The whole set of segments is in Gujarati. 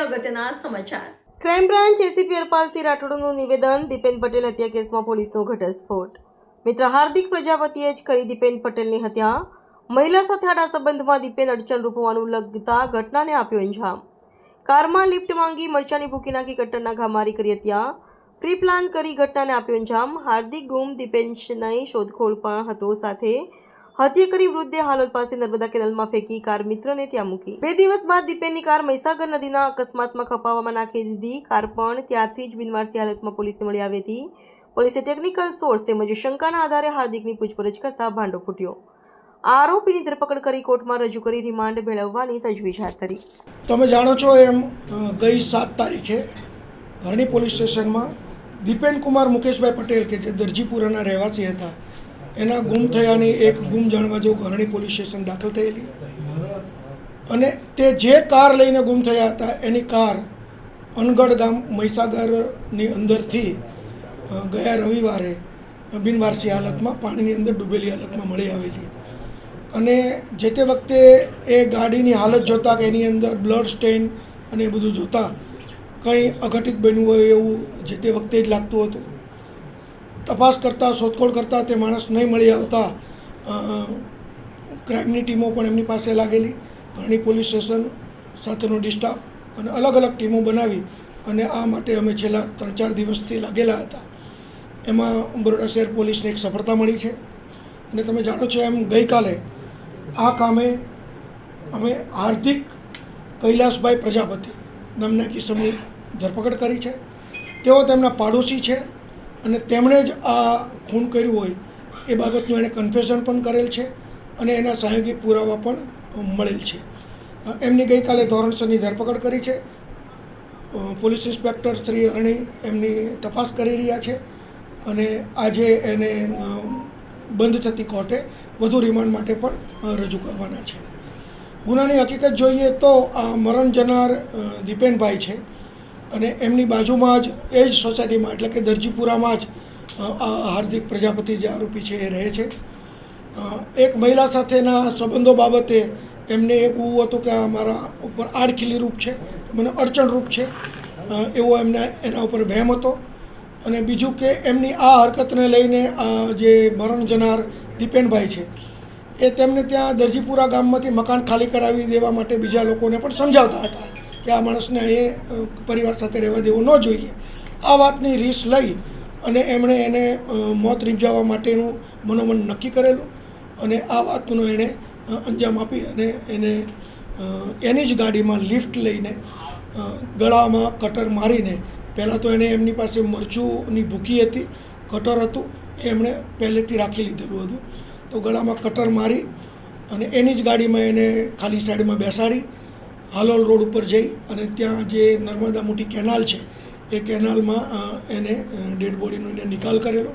અગત્યના સમાચાર. ક્રાઇમ બ્રાન્ચ એસીપી હરપાલસિંહ રાઠોડનું નિવેદન દીપેન પટેલ હત્યા કેસમાં પોલીસનો ઘટસ્ફોટ. મિત્ર હાર્દિક પ્રજાપતિએ જ કરી દીપેન પટેલની હત્યા. મહિલા સાથે આડા સંબંધમાં દીપેન અડચણરૂપ હોવાનું લગતા ઘટનાને આપ્યો અંજામ કારમાં લિફ્ટ માંગી મરચાની ભૂકી નાખી કટ્ટરના ઘામારી કરી હત્યા. પ્રી પ્લાન કરી ઘટનાને આપ્યો અંજામ હાર્દિક ગુમ દીપેન શોધખોળ પણ હતો સાથે હત્યા કરી વૃદ્ધે હાલોલ પાસે નર્મદા કેનાલમાં ફેંકી કાર મિત્રને ત્યાં મૂકી. બે દિવસ બાદ દીપેનની કાર મહીસાગર નદીના અકસ્માતમાં ખપાવવામાં નાખી દીધી. કાર પણ ત્યાંથી જ બિનવારસી હાલતમાં પોલીસને મળી આવી હતી. પોલીસે ટેકનિકલ સોર્સ તેમજ શંકાના આધારે હાર્દિકની પૂછપરછ કરતા ભાંડો ફૂટ્યો. આરોપીની ધરપકડ કરી કોર્ટમાં રજૂ કરી રિમાન્ડ મેળવવાની તજવીજ હાથ ધરી. તમે જાણો છો એમ ગઈ સાત તારીખે હરણી પોલીસ સ્ટેશનમાં દીપેન કુમાર મુકેશભાઈ પટેલ, કે જે દરજીપુરાના રહેવાસી હતા એના ગુમ થયાની એક ગુમ જાણવા જેવું અરણી પોલીસ સ્ટેશન દાખલ થયેલી. અને તે જે કાર લઈને ગુમ થયા હતા, એની કાર અનગઢ ગામ મહીસાગરની અંદરથી ગયા રવિવારે બિનવારસી હાલતમાં પાણીની અંદર ડૂબેલી હાલતમાં મળી આવેલી. અને જે તે વખતે એ ગાડીની હાલત જોતાં કે એની અંદર બ્લડ સ્ટેન અને એ બધું જોતાં, કંઈ અઘટિત બન્યું હોય એવું જે તે વખતે જ લાગતું હતું. તપાસ કરતાં, શોધખોળ કરતાં તે માણસ નહીં મળી આવતા ક્રાઇમની ટીમો પણ એમની પાસે લાગેલી. ઘણી પોલીસ સ્ટેશન સાથેનો ડિસ્ટાફ અને અલગ અલગ ટીમો બનાવી અને આ માટે અમે છેલ્લા ત્રણ ચાર દિવસથી લાગેલા હતા. એમાં બરોડા શહેર પોલીસને એક સફળતા મળી છે. અને તમે જાણો છો એમ ગઈકાલે આ કામે અમે હાર્દિક કૈલાસભાઈ પ્રજાપતિ નામના કિસમની ધરપકડ કરી છે. તેઓ તેમના પાડોશી છે. અને તેમણે જ આ ખૂન કર્યું હોય એ બાબતનું એણે કન્ફેશન પણ કરેલ છે અને એના સહયોગી પુરાવા પણ મળેલ છે. એમની ગઈકાલે ધોરણસરની ધરપકડ કરી છે. પોલીસ ઇન્સ્પેક્ટર શ્રી અરણી એમની તપાસ કરી રહ્યા છે અને આજે એને બંધ થતી કોર્ટે વધુ રિમાન્ડ માટે પણ રજૂ કરવાના છે. ગુનાની હકીકત જોઈએ તો આ મરણ જનાર દીપેનભાઈ છે. અને એમની બાજુમાં જ એ જ સોસાયટીમાં, એટલે કે દરજીપુરામાં જ હાર્દિક પ્રજાપતિ જે આરોપી છે એ રહે છે. એક મહિલા સાથેના સંબંધો બાબતે એમને એવું હતું કે મારા ઉપર આડખીલી રૂપ છે, મને અડચણરૂપ છે. એવો એમને એના ઉપર વહેમ હતો. અને બીજું કે એમની આ હરકતને લઈને જે મરણ જનાર દીપેનભાઈ છે, એ તેમને ત્યાં દરજીપુરા ગામમાંથી મકાન ખાલી કરાવી દેવા માટે બીજા લોકોને પણ સમજાવતા હતા. કે આ માણસને અહીં પરિવાર સાથે રહેવા દેવું ન જોઈએ. આ વાતની રીસ લઈ અને એમણે એને મોત રીંઝાવવા માટેનું મનોમન નક્કી કરેલું અને આ વાતનો એણે અંજામ આપી અને એને એની જ ગાડીમાં લિફ્ટ લઈને ગળામાં કટર મારીને, પહેલાં તો એને એમની પાસે મરચુંની ભૂખી હતી, કટર હતું, એ એમણે પહેલેથી રાખી લીધેલું હતું. તો ગળામાં કટર મારી અને એની જ ગાડીમાં એને ખાલી સાઈડમાં બેસાડી હાલોલ રોડ ઉપર જઈ અને ત્યાં જે નર્મદા મોટી કેનાલ છે, એ કેનાલમાં એને ડેડ બોડીનો એને નિકાલ કરેલો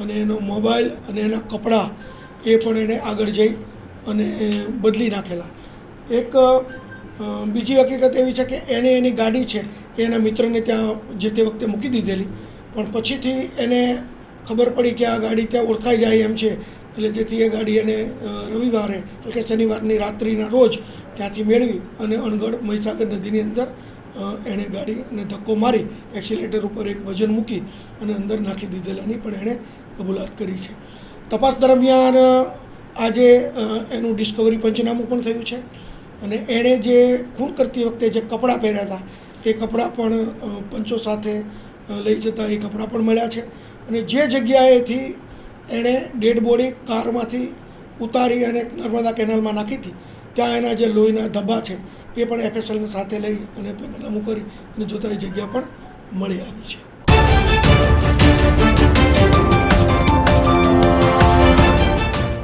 અને એનો મોબાઈલ અને એના કપડાં એ પણ એને આગળ જઈ અને બદલી નાખેલા. એક બીજી હકીકત એવી છે કે એને એની ગાડી છે, એ એના મિત્રને ત્યાં જે તે વખતે મૂકી દીધેલી. પણ પછીથી એને ખબર પડી કે આ ગાડી ત્યાં ઓળખાઈ જાય એમ છે એટલે જેથી એ ગાડી એને રવિવારે, એટલે કે શનિવારની રાત્રિના રોજ ત્યાંથી મેળવી અને અણગઢ મહીસાગર નદીની અંદર એણે ગાડીને ધક્કો મારી, એક્સિલેટર ઉપર એક વજન મૂકી અને અંદર નાખી દીધેલાની પણ એણે કબૂલાત કરી છે. તપાસ દરમિયાન આજે એનું ડિસ્કવરી પંચનામું પણ થયું છે અને એણે જે ખૂન કરતી વખતે જે કપડાં પહેર્યા હતા, એ કપડાં પણ પંચો સાથે લઈ જતા એ કપડાં પણ મળ્યા છે. અને જે જગ્યાએથી એણે ડેડ બોડી કારમાંથી ઉતારી અને નર્મદા કેનાલમાં નાખી હતી. ત્યાં એના જે લોહીના ધબ્બા છે, એ પણ એફએસએલને સાથે લઈ અને અમુક કરી અને જોતા એ જગ્યા પણ મળી આવી છે.